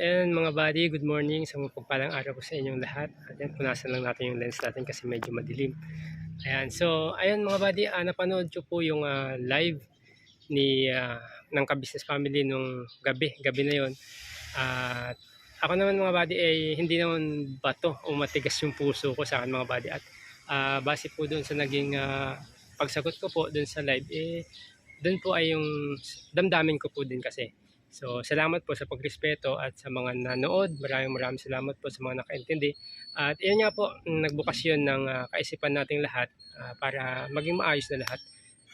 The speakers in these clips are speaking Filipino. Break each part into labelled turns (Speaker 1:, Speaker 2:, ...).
Speaker 1: ayan mga buddy, good morning. Sa mga pagpalang araw ko sa inyong lahat. At yan, punasan lang natin yung lens natin kasi medyo madilim. Ayan, so ayun mga buddy, ah, napanood ko po yung ah, live ni ah, ng Kabisnes Family nung gabi, gabi na yon. At ako naman mga buddy ay hindi naman bato o matigas yung puso ko sa akin mga buddy. At ah, base po doon sa naging ah, pagsagot ko po doon sa live, eh, doon po ay yung damdamin ko po din kasi. So, salamat po sa pagrespeto at sa mga nanood. Maraming maraming salamat po sa mga nakaintindi. At iyan nga po, nagbukas yun ng ah, kaisipan nating lahat ah, para maging maayos na lahat.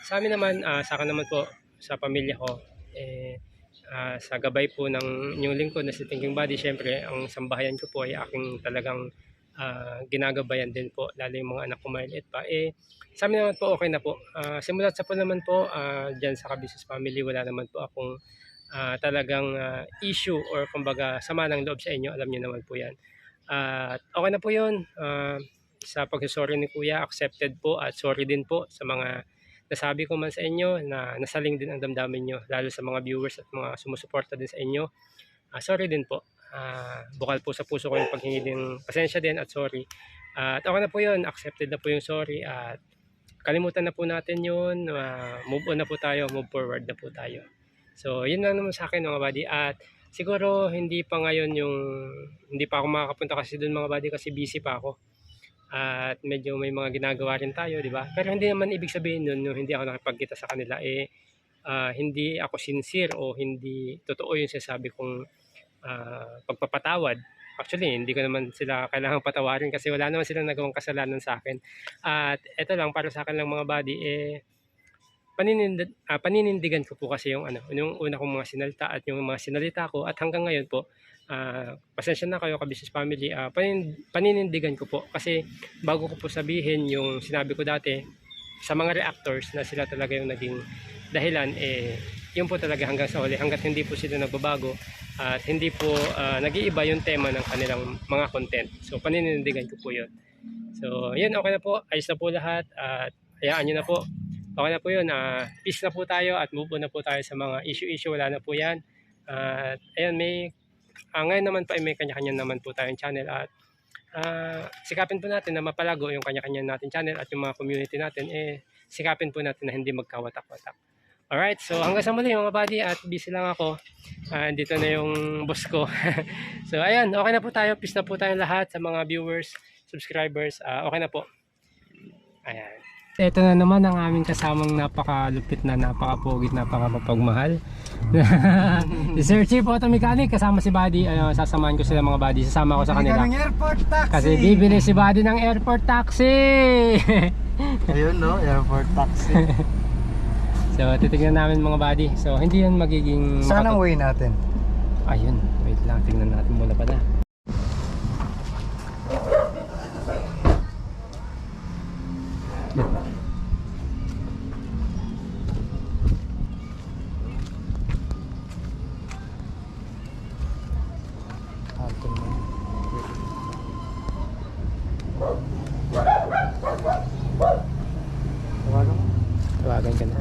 Speaker 1: Sa amin naman, ah, sa akin naman po, sa pamilya ko, eh, ah, sa gabay po ng inyong lingkod na si Thinking Body, syempre, ang sambahayan ko po ay aking talagang ah, ginagabayan din po, lalo yung mga anak ko maliit pa. Eh, sa amin naman po, okay na po. Ah, simulat sa po naman po, ah, dyan sa Kabisnes Family, wala naman po akong ah, talagang ah, issue or kumbaga sama ng loob sa inyo, alam niyo naman po yan. At okay na po yun. Ah, sa pagsasorry ni Kuya, accepted po at sorry din po sa mga nasabi ko man sa inyo na nasaling din ang damdamin nyo, lalo sa mga viewers at mga sumusuporta din sa inyo. Ah, sorry din po. Ah, bukal po sa puso ko yung paghingi din pasensya din at sorry. at okay na po yun, accepted na po yung sorry at kalimutan na po natin yun, Ah, move on na po tayo, move forward na po tayo. So, yun lang naman sa akin mga buddy. At siguro hindi pa ngayon yung, hindi pa ako makakapunta kasi doon mga buddy kasi busy pa ako. At medyo may mga ginagawa rin tayo, di ba? Pero hindi naman ibig sabihin nun, yung hindi ako nakipagkita sa kanila, eh, ah, hindi ako sincere o hindi totoo yung sinasabi kong ah, pagpapatawad. Actually, hindi ko naman sila kailangang patawarin kasi wala naman silang nagawang kasalanan sa akin. At eto lang, para sa akin lang mga buddy, eh, paninindig, ah, paninindigan ko po kasi yung ano, yung una kong mga sinalita at yung mga sinalita ko at hanggang ngayon po, ah, pasensya na kayo ka-business family, panin, paninindigan ko po kasi bago ko po sabihin yung sinabi ko dati sa mga reactors na sila talaga yung naging dahilan, eh, yun po talaga hanggang sa huli, hanggat hindi po sila nagbabago at hindi po ah, nag-iiba yung tema ng kanilang mga content. So, paninindigan ko po yun. So, yun, okay na po. Ayos na po lahat at hayaan nyo na po. Okay na po yun. ah peace na po tayo at move on na po tayo sa mga issue-issue. Wala na po yan. At ayun, may, ah, ngayon naman po ay may kanya-kanya naman po tayong channel at ah, sikapin po natin na mapalago yung kanya-kanya natin channel at yung mga community natin, eh, sikapin po natin na hindi magkawatak-watak. Alright, so hanggang sa muli mga buddy at busy lang ako. Ah, dito na yung boss ko. so ayan, okay na po tayo. Peace na po tayo lahat sa mga viewers, subscribers. Ah, okay na po. Ayan. Ito na naman ang aming kasamang napakalupit na napakapugit, napakapagmahal. si Sir Chief Auto Mechanic kasama si Buddy. Ayun, sasamahan ko sila mga buddy. Sasama ko sa kanila.
Speaker 2: ka ng airport taxi.
Speaker 1: Kasi bibili si Buddy ng airport taxi.
Speaker 2: Ayun no, airport taxi.
Speaker 1: so titignan namin mga buddy. So hindi yan magiging
Speaker 2: Saan
Speaker 1: makatu-
Speaker 2: ang way natin?
Speaker 1: Ayun, wait lang, tingnan natin muna pala.
Speaker 2: Atin mo. Tawagan mo.
Speaker 1: Tawagan ka na.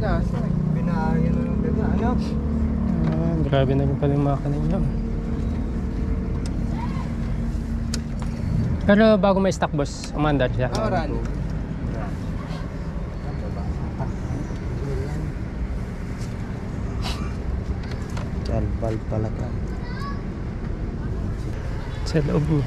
Speaker 1: Ah, grabe na rin pala yung makina niyo. Pero bago may stock boss, umandar siya.
Speaker 2: Oran. Albal pala ka.
Speaker 1: Sa loob.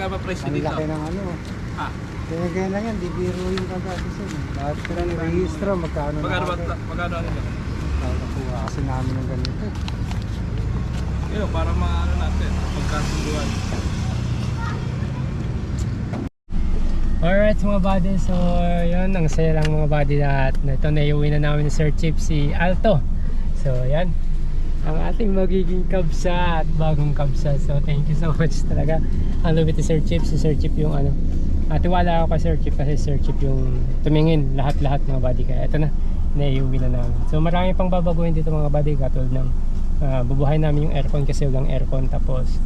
Speaker 3: Wala ba presyo
Speaker 2: Ang
Speaker 3: dito?
Speaker 2: laki ng ano.
Speaker 3: Ah.
Speaker 2: Kaya kaya lang yan, di biro yung kagabisan. Lahat ko ng rehistro, magkano na
Speaker 3: Magkano ba?
Speaker 2: agad.
Speaker 3: Magkano ano ba?
Speaker 2: Nakakuha kasi namin ng ganito.
Speaker 3: Yun, para maano natin, pagkasunduan.
Speaker 1: Alright mga buddy, so yun, ang saya lang mga buddy lahat. Ito na iuwi na namin ni Sir Chip si Alto. So yan. ang ating magiging kabsa at bagong kabsa. So thank you so much talaga. Ang lubit ni Sir Chip. Si Sir Chip yung ano. At tiwala ako kay Sir Chip kasi Sir Chip yung tumingin lahat-lahat mga buddy. Kaya ito na, naiuwi na namin. So marami pang babaguhin dito mga buddy. Katulad ng uh, bubuhay namin yung aircon kasi walang aircon. Tapos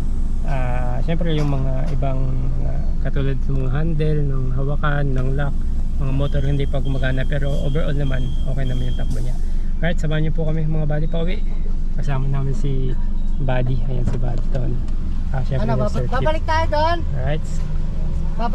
Speaker 1: ah syempre yung mga ibang ah, katulad ng mga handle, ng hawakan, ng lock, mga motor hindi pa gumagana pero overall naman okay naman yung takbo niya. Alright, samahan niyo po kami mga buddy pauwi. Kasama namin si Buddy. Ayan si Buddy Ton. Ah, syempre
Speaker 2: Ano, babalik tayo doon.
Speaker 1: Alright.